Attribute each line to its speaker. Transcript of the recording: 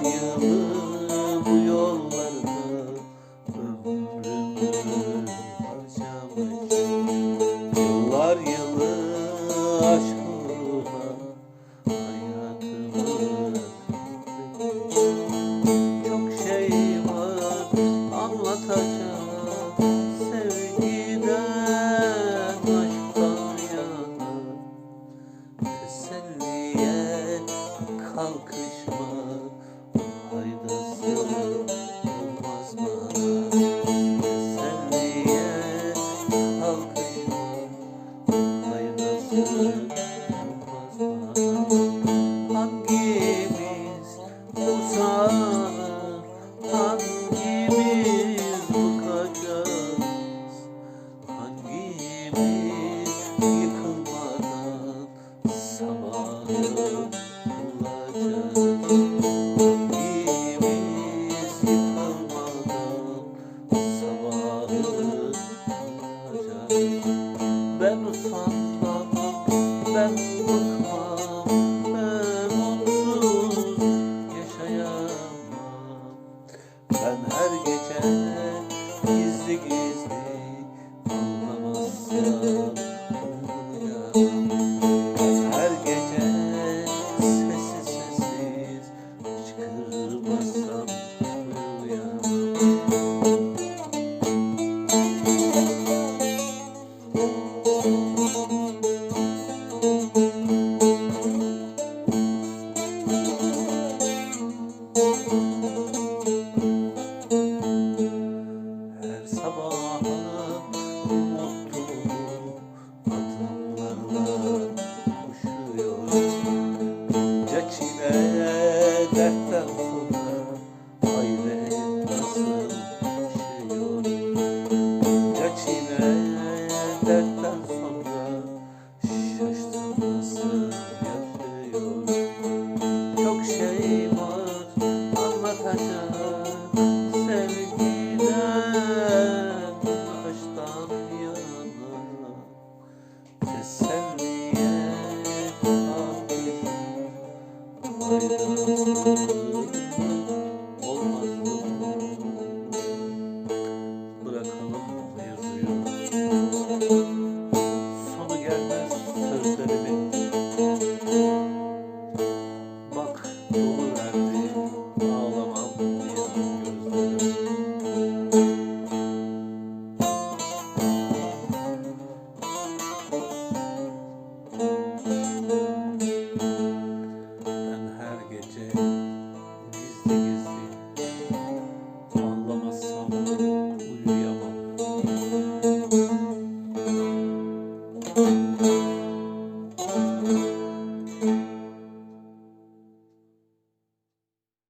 Speaker 1: olmayayım bu yollarda ömrüm. Hangimiz usanır, hangimiz yo. kaybolt anlatacak sevgiden aşktan yana keser.